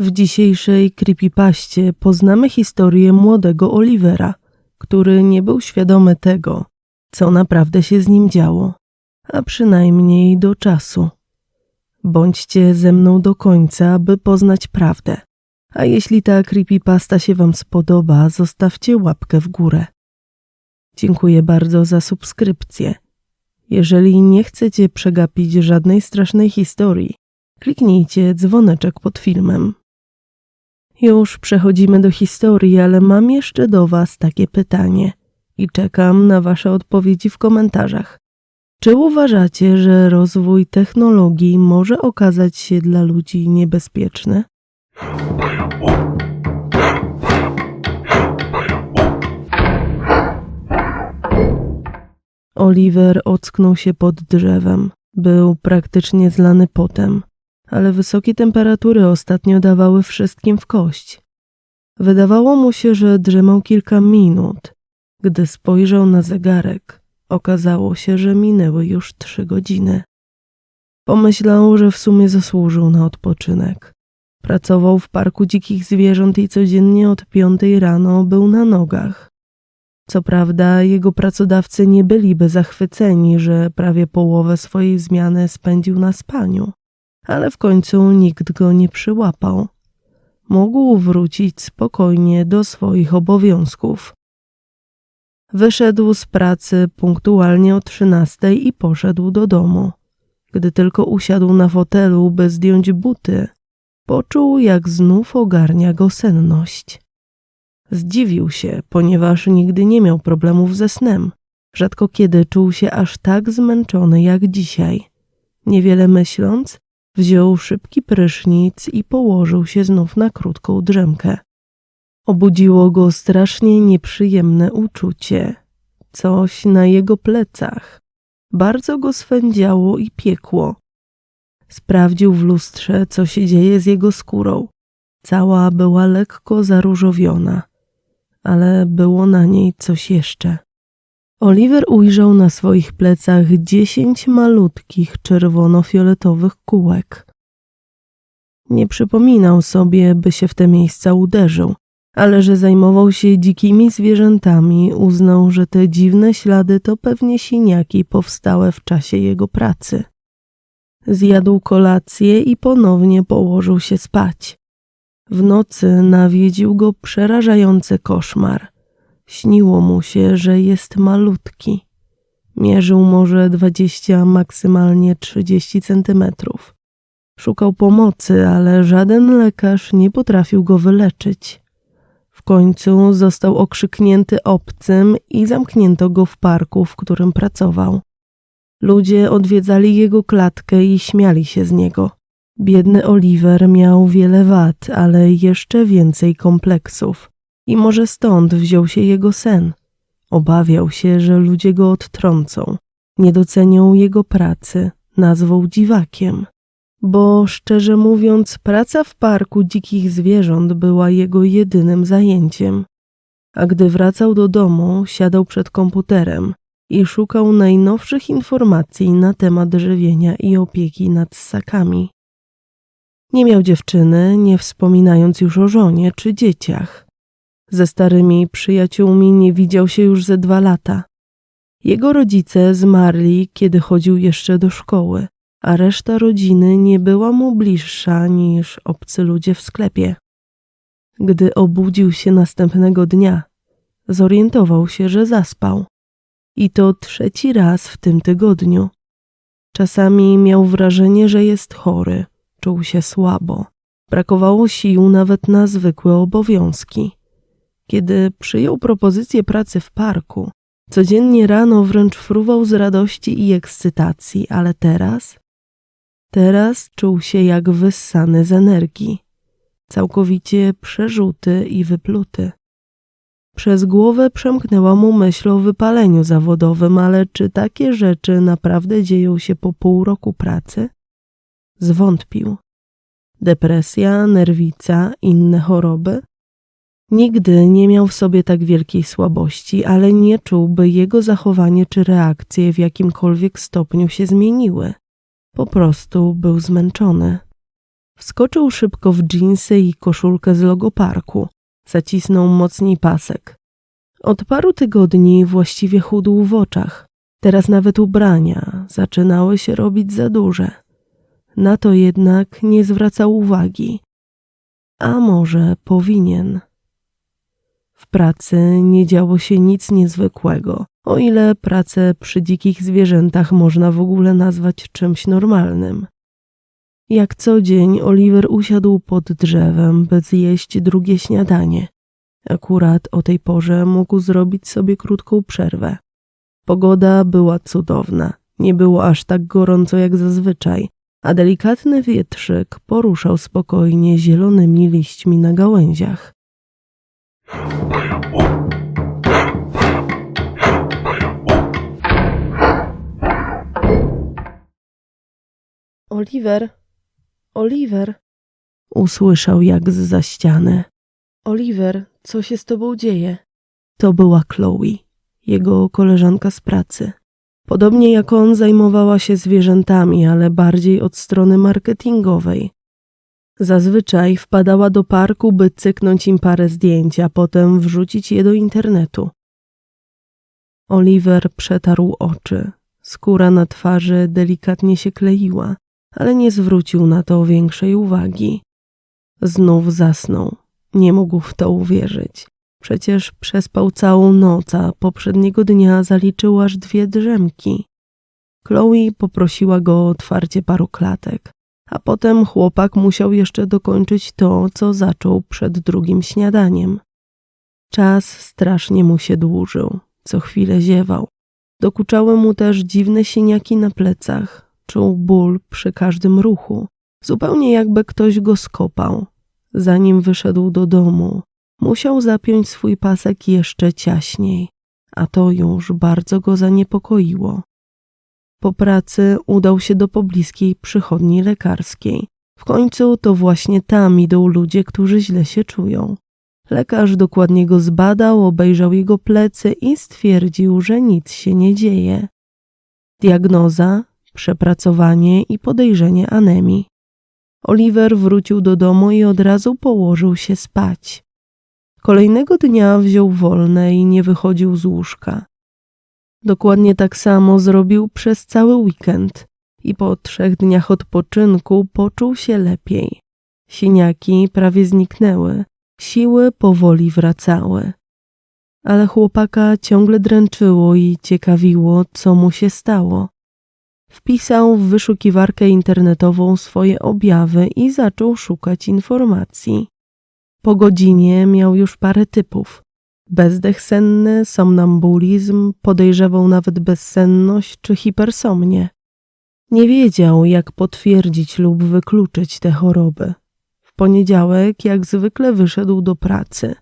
W dzisiejszej creepypaście poznamy historię młodego Olivera, który nie był świadomy tego, co naprawdę się z nim działo, a przynajmniej do czasu. Bądźcie ze mną do końca, by poznać prawdę. A jeśli ta creepypasta się Wam spodoba, zostawcie łapkę w górę. Dziękuję bardzo za subskrypcję. Jeżeli nie chcecie przegapić żadnej strasznej historii, kliknijcie dzwoneczek pod filmem. Już przechodzimy do historii, ale mam jeszcze do Was takie pytanie i czekam na Wasze odpowiedzi w komentarzach. Czy uważacie, że rozwój technologii może okazać się dla ludzi niebezpieczny? Oliver ocknął się pod drzewem. Był praktycznie zlany potem, ale wysokie temperatury ostatnio dawały wszystkim w kość. Wydawało mu się, że drzemał kilka minut. Gdy spojrzał na zegarek, okazało się, że minęły już trzy godziny. Pomyślał, że w sumie zasłużył na odpoczynek. Pracował w parku dzikich zwierząt i codziennie od piątej rano był na nogach. Co prawda, jego pracodawcy nie byliby zachwyceni, że prawie połowę swojej zmiany spędził na spaniu, ale w końcu nikt go nie przyłapał. Mógł wrócić spokojnie do swoich obowiązków. Wyszedł z pracy punktualnie o trzynastej i poszedł do domu. Gdy tylko usiadł na fotelu, by zdjąć buty, poczuł, jak znów ogarnia go senność. Zdziwił się, ponieważ nigdy nie miał problemów ze snem. Rzadko kiedy czuł się aż tak zmęczony jak dzisiaj. Niewiele myśląc, wziął szybki prysznic i położył się znów na krótką drzemkę. Obudziło go strasznie nieprzyjemne uczucie. Coś na jego plecach. Bardzo go swędziało i piekło. Sprawdził w lustrze, co się dzieje z jego skórą. Cała była lekko zaróżowiona, ale było na niej coś jeszcze. Oliver ujrzał na swoich plecach dziesięć malutkich czerwono-fioletowych kółek. Nie przypominał sobie, by się w te miejsca uderzył, ale że zajmował się dzikimi zwierzętami, uznał, że te dziwne ślady to pewnie siniaki powstałe w czasie jego pracy. Zjadł kolację i ponownie położył się spać. W nocy nawiedził go przerażający koszmar. Śniło mu się, że jest malutki. Mierzył może dwadzieścia, maksymalnie trzydzieści centymetrów. Szukał pomocy, ale żaden lekarz nie potrafił go wyleczyć. W końcu został okrzyknięty obcym i zamknięto go w parku, w którym pracował. Ludzie odwiedzali jego klatkę i śmiali się z niego. Biedny Oliver miał wiele wad, ale jeszcze więcej kompleksów. I może stąd wziął się jego sen. Obawiał się, że ludzie go odtrącą, nie docenią jego pracy, nazwą dziwakiem. Bo szczerze mówiąc, praca w parku dzikich zwierząt była jego jedynym zajęciem. A gdy wracał do domu, siadał przed komputerem i szukał najnowszych informacji na temat żywienia i opieki nad ssakami. Nie miał dziewczyny, nie wspominając już o żonie czy dzieciach. Ze starymi przyjaciółmi nie widział się już ze dwa lata. Jego rodzice zmarli, kiedy chodził jeszcze do szkoły, a reszta rodziny nie była mu bliższa niż obcy ludzie w sklepie. Gdy obudził się następnego dnia, zorientował się, że zaspał. I to trzeci raz w tym tygodniu. Czasami miał wrażenie, że jest chory, czuł się słabo. Brakowało sił nawet na zwykłe obowiązki. Kiedy przyjął propozycję pracy w parku, codziennie rano wręcz fruwał z radości i ekscytacji, ale teraz? Teraz czuł się jak wyssany z energii, całkowicie przerzuty i wypluty. Przez głowę przemknęła mu myśl o wypaleniu zawodowym, ale czy takie rzeczy naprawdę dzieją się po pół roku pracy? Zwątpił. Depresja, nerwica, inne choroby? Nigdy nie miał w sobie tak wielkiej słabości, ale nie czuł, by jego zachowanie czy reakcje w jakimkolwiek stopniu się zmieniły. Po prostu był zmęczony. Wskoczył szybko w dżinsy i koszulkę z logo parku. Zacisnął mocniej pasek. Od paru tygodni właściwie chudł w oczach. Teraz nawet ubrania zaczynały się robić za duże. Na to jednak nie zwracał uwagi. A może powinien? W pracy nie działo się nic niezwykłego, o ile pracę przy dzikich zwierzętach można w ogóle nazwać czymś normalnym. Jak co dzień Oliver usiadł pod drzewem, by zjeść drugie śniadanie. Akurat o tej porze mógł zrobić sobie krótką przerwę. Pogoda była cudowna, nie było aż tak gorąco jak zazwyczaj, a delikatny wietrzyk poruszał spokojnie zielonymi liśćmi na gałęziach. Oliver, Oliver, usłyszał jak z za ściany. Oliver, co się z tobą dzieje? To była Chloe, jego koleżanka z pracy. Podobnie jak on zajmowała się zwierzętami, ale bardziej od strony marketingowej. Zazwyczaj wpadała do parku, by cyknąć im parę zdjęć, a potem wrzucić je do internetu. Oliver przetarł oczy. Skóra na twarzy delikatnie się kleiła, ale nie zwrócił na to większej uwagi. Znów zasnął. Nie mógł w to uwierzyć. Przecież przespał całą noc, a poprzedniego dnia zaliczył aż dwie drzemki. Chloe poprosiła go o otwarcie paru klatek, a potem chłopak musiał jeszcze dokończyć to, co zaczął przed drugim śniadaniem. Czas strasznie mu się dłużył, co chwilę ziewał. Dokuczały mu też dziwne siniaki na plecach, czuł ból przy każdym ruchu, zupełnie jakby ktoś go skopał. Zanim wyszedł do domu, musiał zapiąć swój pasek jeszcze ciaśniej, a to już bardzo go zaniepokoiło. Po pracy udał się do pobliskiej przychodni lekarskiej. W końcu to właśnie tam idą ludzie, którzy źle się czują. Lekarz dokładnie go zbadał, obejrzał jego plecy i stwierdził, że nic się nie dzieje. Diagnoza, przepracowanie i podejrzenie anemii. Oliver wrócił do domu i od razu położył się spać. Kolejnego dnia wziął wolne i nie wychodził z łóżka. Dokładnie tak samo zrobił przez cały weekend i po trzech dniach odpoczynku poczuł się lepiej. Siniaki prawie zniknęły, siły powoli wracały. Ale chłopaka ciągle dręczyło i ciekawiło, co mu się stało. Wpisał w wyszukiwarkę internetową swoje objawy i zaczął szukać informacji. Po godzinie miał już parę typów. Bezdech senny, somnambulizm, podejrzewał nawet bezsenność czy hipersomnię. Nie wiedział, jak potwierdzić lub wykluczyć te choroby. W poniedziałek, jak zwykle, wyszedł do pracy.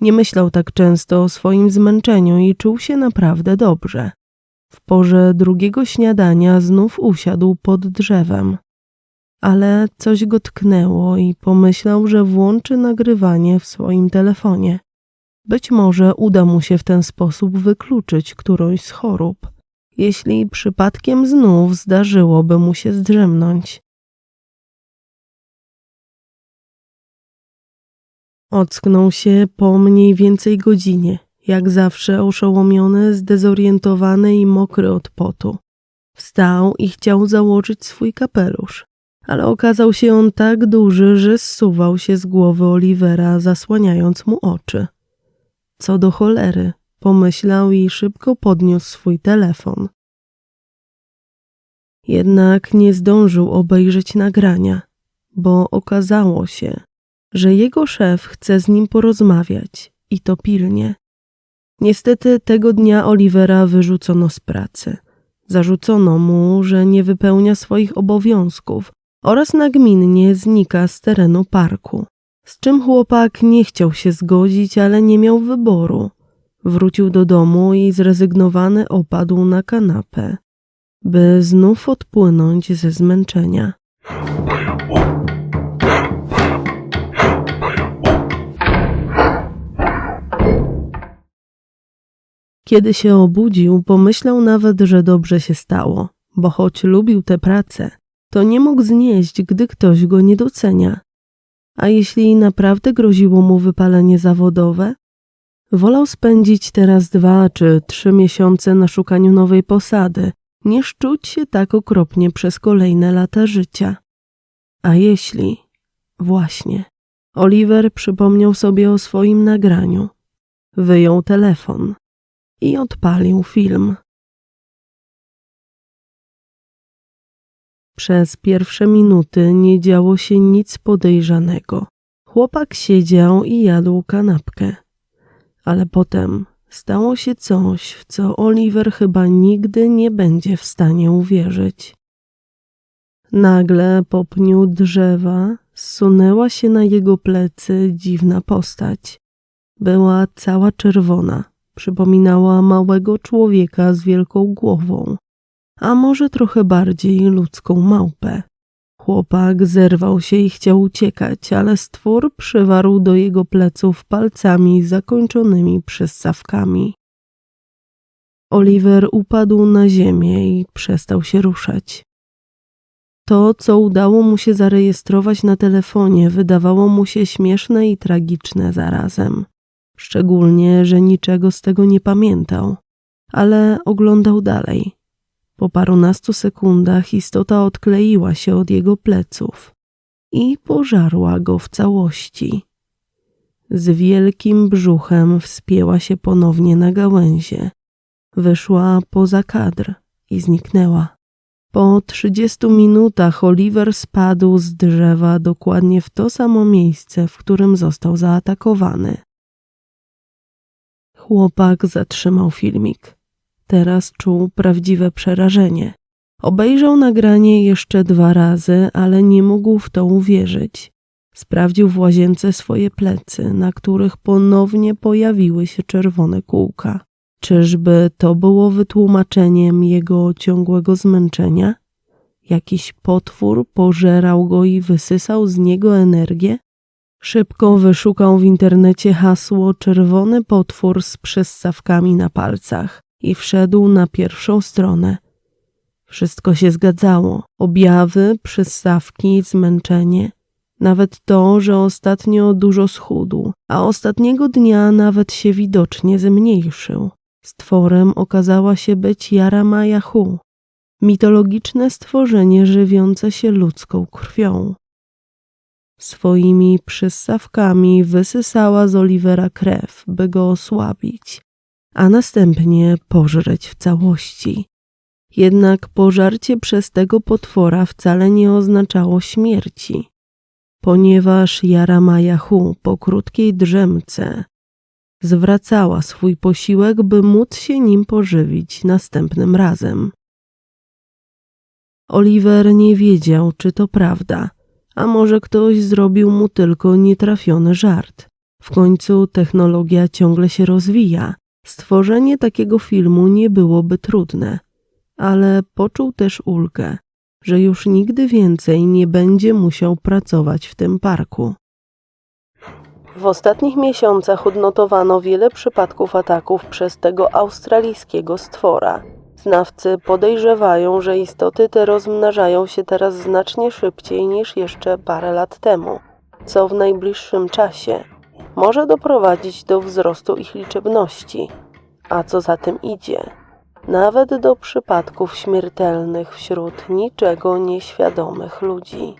Nie myślał tak często o swoim zmęczeniu i czuł się naprawdę dobrze. W porze drugiego śniadania znów usiadł pod drzewem. Ale coś go tknęło i pomyślał, że włączy nagrywanie w swoim telefonie. Być może uda mu się w ten sposób wykluczyć którąś z chorób, jeśli przypadkiem znów zdarzyłoby mu się zdrzemnąć. Ocknął się po mniej więcej godzinie, jak zawsze oszołomiony, zdezorientowany i mokry od potu. Wstał i chciał założyć swój kapelusz, ale okazał się on tak duży, że zsuwał się z głowy Olivera, zasłaniając mu oczy. Co do cholery, pomyślał i szybko podniósł swój telefon. Jednak nie zdążył obejrzeć nagrania, bo okazało się, że jego szef chce z nim porozmawiać i to pilnie. Niestety tego dnia Olivera wyrzucono z pracy. Zarzucono mu, że nie wypełnia swoich obowiązków oraz nagminnie znika z terenu parku. Z czym chłopak nie chciał się zgodzić, ale nie miał wyboru. Wrócił do domu i zrezygnowany opadł na kanapę, by znów odpłynąć ze zmęczenia. Kiedy się obudził, pomyślał nawet, że dobrze się stało, bo choć lubił tę pracę, to nie mógł znieść, gdy ktoś go nie docenia. A jeśli naprawdę groziło mu wypalenie zawodowe, wolał spędzić teraz dwa czy trzy miesiące na szukaniu nowej posady, niż czuć się tak okropnie przez kolejne lata życia. A jeśli, właśnie, Oliver przypomniał sobie o swoim nagraniu, wyjął telefon i odpalił film. Przez pierwsze minuty nie działo się nic podejrzanego. Chłopak siedział i jadł kanapkę. Ale potem stało się coś, w co Oliver chyba nigdy nie będzie w stanie uwierzyć. Nagle po pniu drzewa zsunęła się na jego plecy dziwna postać. Była cała czerwona, przypominała małego człowieka z wielką głową a może trochę bardziej ludzką małpę. Chłopak zerwał się i chciał uciekać, ale stwór przywarł do jego pleców palcami zakończonymi przyssawkami. Oliver upadł na ziemię i przestał się ruszać. To, co udało mu się zarejestrować na telefonie, wydawało mu się śmieszne i tragiczne zarazem. Szczególnie, że niczego z tego nie pamiętał, ale oglądał dalej. Po parunastu sekundach istota odkleiła się od jego pleców i pożarła go w całości. Z wielkim brzuchem wspięła się ponownie na gałęzie. Wyszła poza kadr i zniknęła. Po trzydziestu minutach Oliver spadł z drzewa dokładnie w to samo miejsce, w którym został zaatakowany. Chłopak zatrzymał filmik. Teraz czuł prawdziwe przerażenie. Obejrzał nagranie jeszcze dwa razy, ale nie mógł w to uwierzyć. Sprawdził w łazience swoje plecy, na których ponownie pojawiły się czerwone kółka. Czyżby to było wytłumaczeniem jego ciągłego zmęczenia? Jakiś potwór pożerał go i wysysał z niego energię? Szybko wyszukał w internecie hasło czerwony potwór z przessawkami na palcach i wszedł na pierwszą stronę. Wszystko się zgadzało. Objawy, przystawki, zmęczenie. Nawet to, że ostatnio dużo schudł, a ostatniego dnia nawet się widocznie zmniejszył. Stworem okazała się być Jarama Yahu, mitologiczne stworzenie żywiące się ludzką krwią. Swoimi przystawkami wysysała z Olivera krew, by go osłabić, a następnie pożreć w całości. Jednak pożarcie przez tego potwora wcale nie oznaczało śmierci, ponieważ Jarama Yahu po krótkiej drzemce zwracała swój posiłek, by móc się nim pożywić następnym razem. Oliver nie wiedział, czy to prawda, a może ktoś zrobił mu tylko nietrafiony żart. W końcu technologia ciągle się rozwija Stworzenie takiego filmu nie byłoby trudne, ale poczuł też ulgę, że już nigdy więcej nie będzie musiał pracować w tym parku. W ostatnich miesiącach odnotowano wiele przypadków ataków przez tego australijskiego stwora. Znawcy podejrzewają, że istoty te rozmnażają się teraz znacznie szybciej niż jeszcze parę lat temu, co w najbliższym czasie może doprowadzić do wzrostu ich liczebności, a co za tym idzie, nawet do przypadków śmiertelnych wśród niczego nieświadomych ludzi.